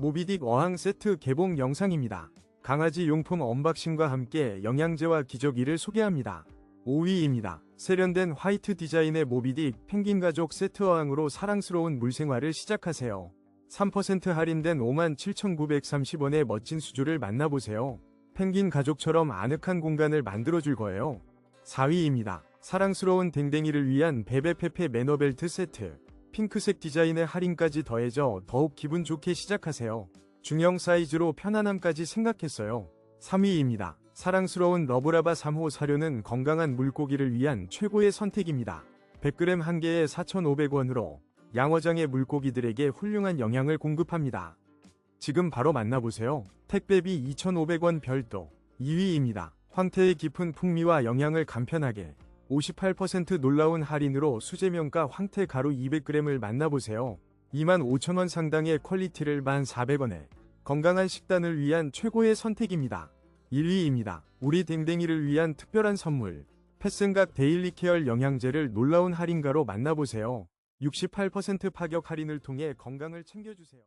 모비딕 어항 세트 개봉 영상입니다. 강아지 용품 언박싱과 함께 영양제와 기저귀를 소개합니다. 5위입니다. 세련된 화이트 디자인의 모비딕 펭귄 가족 세트 어항으로 사랑스러운 물생활을 시작하세요. 3% 할인된 57,930원의 멋진 수조를 만나보세요. 펭귄 가족처럼 아늑한 공간을 만들어줄 거예요. 4위입니다. 사랑스러운 댕댕이를 위한 베베페페 매너벨트 세트. 핑크색 디자인의 할인까지 더해져 더욱 기분 좋게 시작하세요. 중형 사이즈로 편안함까지 생각했어요. 3위입니다. 사랑스러운 러브라바 3호 사료는 건강한 물고기를 위한 최고의 선택입니다. 100g 한 개에 4,500원으로 양어장의 물고기들에게 훌륭한 영양을 공급합니다. 지금 바로 만나보세요. 택배비 2,500원 별도 2위입니다. 황태의 깊은 풍미와 영양을 간편하게 58% 놀라운 할인으로 수제면가 황태 가루 200g을 만나보세요. 25,000원 상당의 퀄리티를 1,400원에 건강한 식단을 위한 최고의 선택입니다. 1위입니다. 우리 댕댕이를 위한 특별한 선물 패슨각 데일리 케어 영양제를 놀라운 할인가로 만나보세요. 68% 파격 할인을 통해 건강을 챙겨주세요.